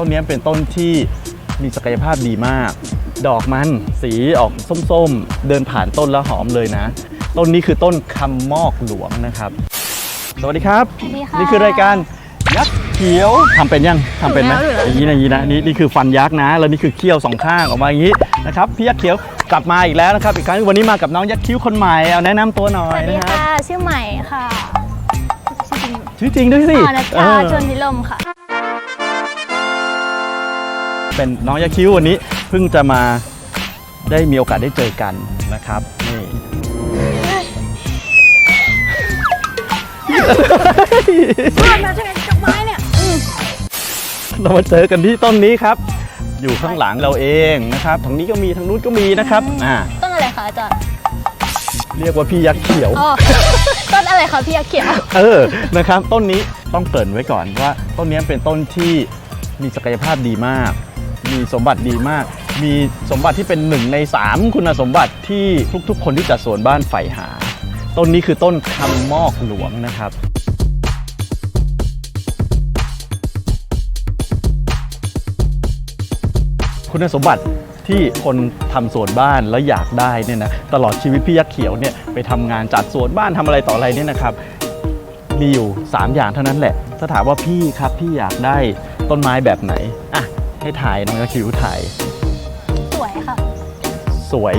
ต้นนี้เป็นต้นที่มีศักยภาพดีมาก ดอกมันสีออกส้มๆ เดินผ่านต้นแล้วหอมเลยนะ ต้นนี้คือต้นคำมอกหลวงนะครับ สวัสดีครับ สวัสดีค่ะ นี่คือรายการยักษ์เขียวทำเป็นยังทำเป็นไหมถูกแล้ว อย่างนี้นะอย่างนี้นะนี่นี่คือฟันยักษ์นะ แล้วนี่คือเขี้ยวสองข้างออกมาอย่างนี้นะครับพี่ยักษ์เขียวกลับมาอีกแล้วนะครับ อีกครั้งวันนี้มากับน้องยักษ์คิ้วคนใหม่เอาแนะนำตัวหน่อสยวัสดีนะครับค่ะ ชื่อใหม่ค่ะชื่อจริงชื่อจริงด้วยสิอ๋อนัชเอชาอชวนพิลมค่ะ เป็นน้องยักษ์คิ้ววันนี้เพิ่งจะมาได้มีโอกาสได้เจอกันนะครับนี่ชวนมาจากไหนจากไม้เนี่ยอืมเรามาเจอกันที่ต้นนี้ครับ อยู่ข้างหลังเราเองนะครับทางนี้ก็มีทางนู้นก็มีนะครับอ่าต้นอะไรคะอาจารย์เรียกว่าพี่ยักษ์เขียวอ๋อต้นอะไรคะพี่อาเขียว เออ นะครับ ต้นนี้ต้องเกริ่นไว้ก่อนว่าต้นนี้เป็นต้นที่มีศักยภาพดีมาก มีสมบัติดีมาก มีสมบัติที่เป็นหนึ่งในสามคุณสมบัติที่ทุกๆ คนที่จัดสวนบ้านใฝ่หา ต้นนี้คือต้นคำมอกหลวงนะครับคุณสมบัติที่คนทำสวนบ้านแล้วอยากได้เนี่ยนะตลอดชีวิตพี่ยักษ์เขียวเนี่ยไปทำงานจัดสวนบ้านทำอะไรต่ออะไรเนี่ยนะครับ มีอยู่ 3 อย่างเท่านั้นแหละ ถ้าถามว่าพี่ครับพี่อยากได้ต้นไม้แบบไหนอะ ให้ถ่ายน้องยักษ์คิ้วถ่าย สวยค่ะ สวย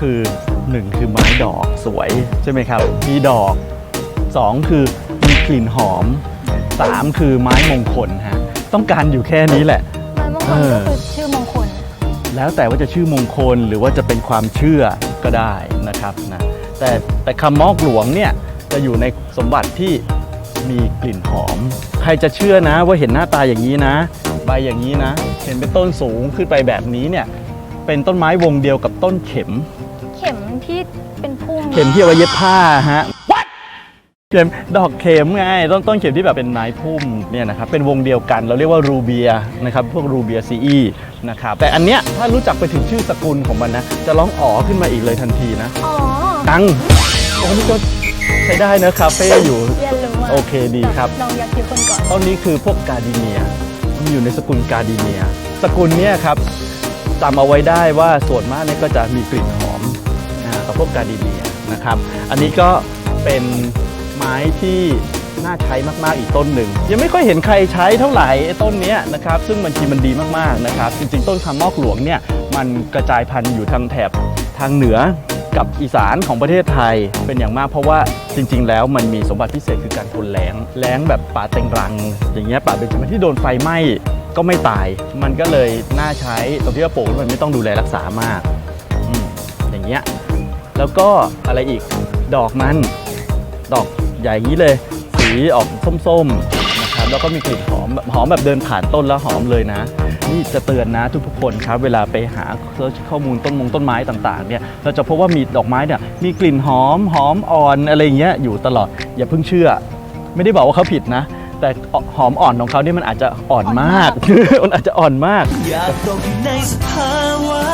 คือ1คือไม้ดอกสวยใช่ไหมครับ มีดอก2คือมีกลิ่นหอม3คือไม้มงคลฮะต้องการอยู่แค่นี้แหละ ไม้มงคลเออก็คือชื่อมงคล แล้วแต่ว่าจะชื่อมงคลหรือว่าจะเป็นความเชื่อก็ได้นะครับนะแต่แต่คำมอกหลวงเนี่ยจะอยู่ในสมบัติที่มีกลิ่นหอม ใครจะเชื่อนะว่าเห็นหน้าตาอย่างนี้นะ ใบอย่างนี้นะ เห็นเป็นต้นสูงขึ้นไปแบบนี้เนี่ย เป็นต้นไม้วงเดียวกับต้นเข็ม เข็มที่เป็นพุ่มเข็มที่เอาไว้เย็บผ้าฮะเข็มดอกเข็มไงต้นต้นเข็มที่แบบเป็นไม้พุ่มเนี่ยนะครับเป็นวงเดียวกันเราเรียกว่ารูเบียนะครับพวกรูเบียซีอีนะครับแต่อันเนี้ยถ้ารู้จักไปถึงชื่อสกุลของมันนะ จะร้องอ๋อขึ้นมาอีกเลยทันทีนะอ๋อตังโอ้นี่ก็ใช้ได้นะคาเฟ่อยู่เรียนรู้มาโอเคดีครับน้องอยากคิวคนก่อนต้นนี้คือพวกกาดิเนีย มันอยู่ในสกุลกาดิเนีย สกุลเนี้ยครับจำเอาไว้ได้ว่าส่วนมากเนี่ยก็จะมีกลิ่นหอมนะกับพวกกาดิเนียนะครับ อันนี้ก็เป็นไม้ที่น่าใช้มากๆอีกต้นหนึ่ง ยังไม่ค่อยเห็นใครใช้เท่าไหร่ไอ้ต้นนี้นะครับ ซึ่งบางทีมันดีมากๆนะครับ จริงๆ ต้นคำมอกหลวงเนี่ยมันกระจายพันธุ์อยู่ทางแถบทางเหนือกับอีสานของประเทศไทยเป็นอย่างมากเพราะว่า จริง ๆ แล้วมันมีสมบัติพิเศษคือการทนแล้งแล้งแบบป่าเต็งรัง อย่างเงี้ยป่าเบญจมาศที่โดนไฟไหม้ก็ไม่ตาย มันก็เลยน่าใช้ตรงที่ว่าปลูกมันไม่ต้องดูแลรักษามากอืมอย่างเงี้ยแล้วก็อะไรอีกดอกมัน ดอกใหญ่อย่างนี้เลย สีออกส้มๆนะครับแล้วก็มีกลิ่นหอมแบบหอมแบบเดินผ่านต้นแล้วหอมเลยนะ นี่จะเตือนนะทุกๆคนครับเวลาไปหาเซิร์ชข้อมูลต้นมงต้นไม้ต่างๆเนี่ยเราจะพบว่ามีดอกไม้เนี่ยมีกลิ่นหอมหอมอ่อนอะไรอย่างเงี้ยอยู่ตลอดอย่าเพิ่งเชื่อ ไม่ได้บอกว่าเขาผิดนะ แต่หอมอ่อนของเขาเนี่ยมันอาจจะอ่อนมากมันอาจจะอ่อนมากอยากตกอยู่ในสภาวะ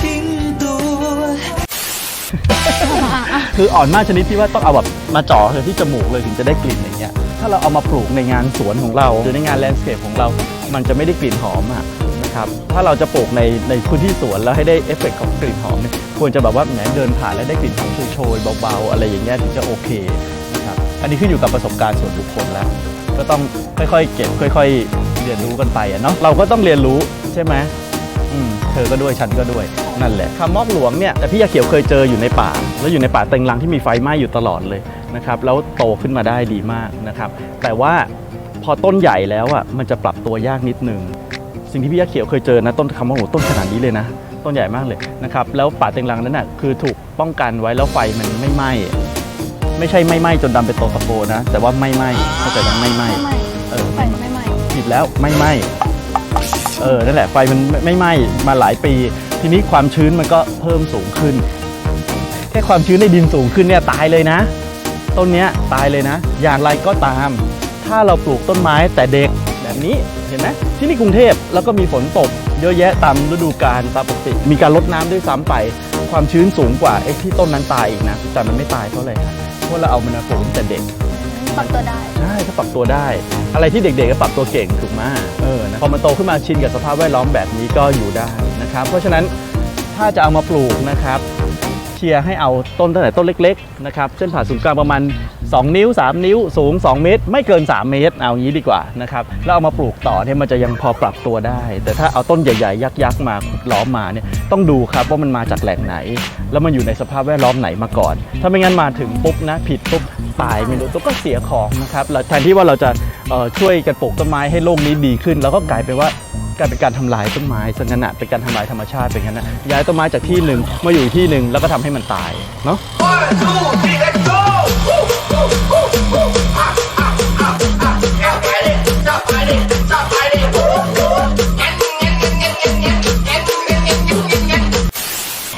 ทิ้งตัวคืออ่อนมากชนิดที่ว่าต้องเอาแบบมาจ่อเลยที่จมูกเลยถึงจะได้กลิ่นอย่างเงี้ย ถ้าเราเอามาปลูกในงานสวนของเรา หรือในงานแลนด์สเคปของเรา มันจะไม่ได้กลิ่นหอมอะนะครับ ถ้าเราจะปลูกในในพื้นที่สวนแล้วให้ได้เอฟเฟกต์ของกลิ่นหอมเนี่ยควรจะแบบว่าแหมเดินผ่านแล้วได้กลิ่นหอมโชยๆเบาๆ อะไรอย่างเงี้ยถึงจะโอเคนะครับ อันนี้ขึ้นอยู่กับประสบการณ์ส่วนบุคคลแล้ว ก็ต้องค่อยๆ เก็บค่อย ๆ เรียนรู้กันไปอะเนาะ เราก็ต้องเรียนรู้ใช่ไหมเธอก็ด้วยฉันก็ด้วยนั่นแหละคำมอกหลวงเนี่ยแต่พี่ยาเขียวเคยเจออยู่ในป่า แล้วอยู่ในป่าเต็งรังที่มีไฟไหม้อยู่ตลอดเลย นะครับแล้วโตขึ้นมาได้ดีมากนะครับ แต่ว่าพอต้นใหญ่แล้วอะมันจะปรับตัวยากนิดนึง สิ่งที่พี่ยาเขียวเคยเจอนะต้นคำมอกหลวงต้นขนาดนี้เลยนะ ต้นใหญ่มากเลยนะครับแล้วป่าเต็งรังนั้นน่ะคือถูกป้องกันไว้แล้วไฟมันไม่ไหม้ไม่ใช่ไม่ไหม้จนดำเป็นโตตะโกนะ แต่ว่าไม่ไหม้เข้าใจไหมไม่ไหม้ไม่ไหม้เออไฟไม่ไหม้ไม่ไหม้ผิดแล้วไม่ไหม้เออนั่นแหละไฟมันไม่ไม่ไหม้มาหลายปี ทีนี้ความชื้นมันก็เพิ่มสูงขึ้นแค่ความชื้นในดินสูงขึ้นเนี่ยตายเลยนะ ต้นเนี้ยตายเลยนะ อย่างไรก็ตาม ถ้าเราปลูกต้นไม้แต่เด็กแบบนี้เห็นไหมที่นี่กรุงเทพแล้วก็มีฝนตกเยอะแยะตามฤดูกาลตามปกติ มีการลดน้ำด้วยซ้ำไป ความชื้นสูงกว่าไอ้ที่ต้นนั้นตายอีกนะแต่มันไม่ตายเพราะอะไรครับเพราะเราเอามันมาปลูกตั้งแต่เด็กปรับตัวได้ใช่ก็ปรับตัวได้ อะไรที่เด็กๆก็ปรับตัวเก่งถูกไหมเออนะพอมันโตขึ้นมาชินกับสภาพแวดล้อมแบบนี้ก็อยู่ได้นะครับ เพราะฉะนั้นถ้าจะเอามาปลูกนะครับเชียร์ให้เอาต้นตั้งแต่ต้นเล็กๆนะครับเส้นผ่าศูนย์กลางประมาณ 2 นิ้ว 3 นิ้วสูง 2 เมตร ไม่เกิน 3 เมตร เอางี้ดีกว่านะครับแล้วเอามาปลูกต่อเนี่ยมันจะยังพอปรับตัวได้ แต่ถ้าเอาต้นใหญ่ๆ ยักษ์ๆมาล้อมมาเนี่ยต้องดูครับว่ามันมาจากแหล่งไหน แล้วมันอยู่ในสภาพแวดล้อมไหนมาก่อน ถ้าไม่งั้นมาถึงปุ๊บนะผิดปุ๊บตายไม่รู้ตัวก็เสียของนะครับแล้วแทนที่ว่าเราจะช่วยกันปลูกต้นไม้ให้โลกนี้ดีขึ้น แล้วก็กลายเป็นว่า กลายเป็นการทำลายต้นไม้ซะงั้นนะเป็นการทำลายธรรมชาติเป็นงั้นนะย้ายต้นไม้จากที่หนึ่งมาอยู่ที่หนึ่งแล้วก็ทำให้มันตายเนาะ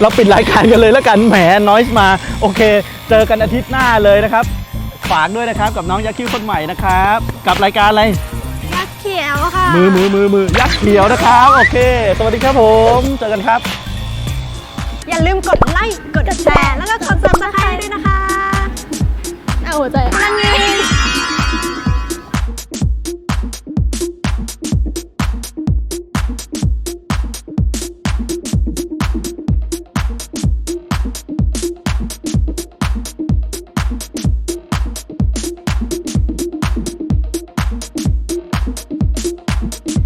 เราปิดรายการกันเลยแล้วกันแหมน้อยมา โอเค เจอกันอาทิตย์หน้าเลยนะครับ ฝากด้วยนะครับกับน้องยักษ์คิ้วคนใหม่นะครับ กับรายการอะไร ขียวค่ะ มือมือมือมือยักษ์เขียวนะครับ โอเค สวัสดีครับผม เจอกันครับ อย่าลืมกดไลค์ กดแชร์ แล้วก็กดซับสไครต์ด้วยนะคะ เอาหัวใจพลังงาน